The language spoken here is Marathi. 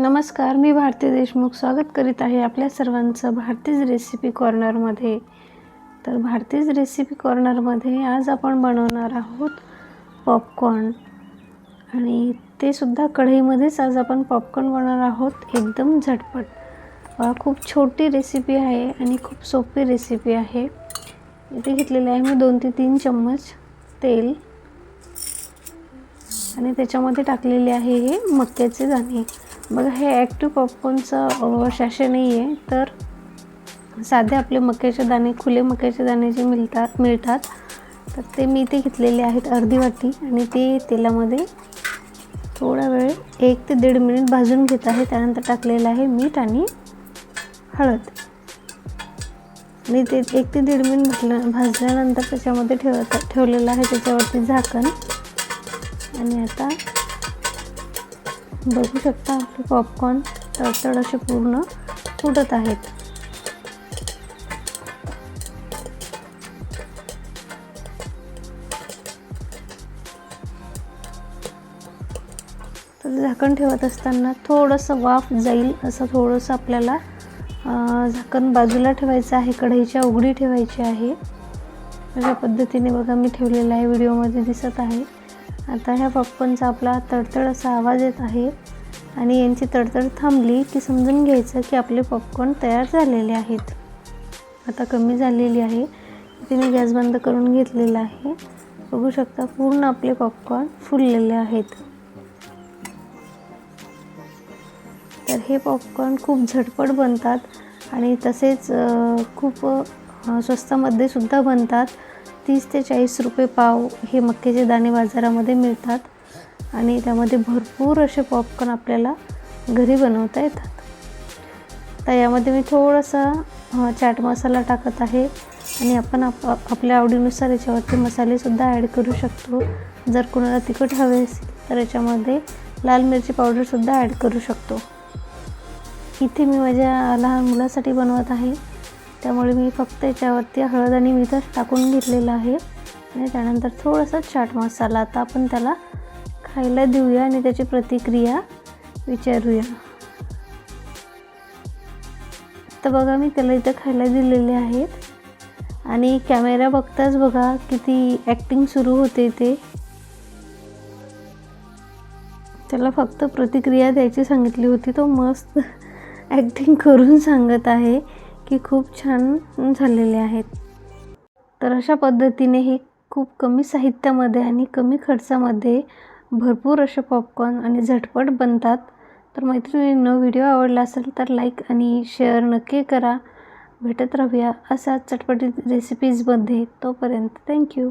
नमस्कार मी भारती देशमुख स्वागत करीत आहे आपल्या सर्वांचं भारतीज रेसिपी कॉर्नरमध्ये. तर भारतीज रेसिपी कॉर्नरमध्ये आज आपण बनवणार आहोत पॉपकॉर्न. आणि ते सुद्धा कढईमध्येच आज आपण पॉपकॉर्न बनवणार आहोत एकदम झटपट. वा खूप छोटी रेसिपी आहे आणि खूप सोपी रेसिपी आहे. इथे घेतलेले आहे मी दोन ते तीन चम्मच तेल. आणि त्याच्यामध्ये टाकलेले आहे हे मक्याचे दाणे. बघा हे ॲक्टिव्ह पॉपकॉर्नचं शाशे नाही आहे तर साधे आपले मक्याचे दाणे खुले मक्याचे दाणे जे मिळतात मिळतात तर ते मी ते घेतलेले आहेत अर्धी वाटी आणि ते तेलामध्ये थोडा वेळ एक ते दीड मिनिट भाजून घेत आहे. त्यानंतर टाकलेलं आहे मीठ आणि हळद. आणि ते एक ते दीड मिनिट भाजल्यानंतर त्याच्यामध्ये ठेवत ठेवलेलं आहे त्याच्यावरती झाकण. आणि आता बघू शकता आपले पॉपकॉर्न तडतड असे पूर्ण फुटत आहेत. तर झाकण ठेवत असताना थोडंसं वाफ जाईल असं थोडंसं आपल्याला झाकण बाजूला ठेवायचं आहे कढईच्या उघडी ठेवायची आहे. अशा पद्धतीने बघा मी ठेवलेलं आहे व्हिडिओमध्ये दिसत आहे. आता ह्या पॉपकॉर्नचा आपला तडतड असा आवाज येत आहे. आणि यांची तडतड थांबली की समजून घ्यायचं की आपले पॉपकॉर्न तयार झालेले आहेत. आता कमी झालेली आहे. इथे मी गॅस बंद करून घेतलेला आहे. बघू शकता पूर्ण आपले पॉपकॉर्न फुललेले आहेत. तर हे पॉपकॉर्न खूप झटपट बनतात आणि तसेच खूप स्वस्तामध्ये सुद्धा बनतात. तीस ते चाळीस रुपये पाव हे मक्याचे दाणे बाजारामध्ये मिळतात. आणि त्यामध्ये भरपूर असे पॉपकॉर्न आपल्याला घरी बनवता येतात. तर यामध्ये मी थोडासा चाट मसाला टाकत आहे. आणि आपण आप आपल्या आवडीनुसार याच्यावरती मसालेसुद्धा ॲड करू शकतो. जर कोणाला तिखट हवे असेल तर याच्यामध्ये लाल मिरची पावडरसुद्धा ॲड करू शकतो. इथे मी माझ्या लहान मुलासाठी बनवत आहे. त्यामुळे मी फक्त याच्यावरती हळद आणि मीठच टाकून घेतलेलं आहे. आणि त्यानंतर थोडासा चाट मसाला आता आपण त्याला खायला देऊया आणि त्याची प्रतिक्रिया विचारूया. तर बघा मी त्याला इथं खायला दिलेले आहेत. आणि कॅमेरा बघताच बघा किती ॲक्टिंग सुरू होते इथे त्याला फक्त प्रतिक्रिया द्यायची सांगितली होती. तो मस्त ॲक्टिंग करून सांगत आहे. की खूप छान झालेले आहेत. तर अशा पद्धतीने हे खूप कमी साहित्यामध्ये आणि कमी खर्चामध्ये भरपूर असे पॉपकॉर्न आणि झटपट बनतात. तर मैत्रिणींनो व्हिडिओ आवडला असेल तर लाईक आणि शेअर नक्की करा. भेटत राहूया अशा चटपटीत रेसिपीजमध्ये तोपर्यंत थँक्यू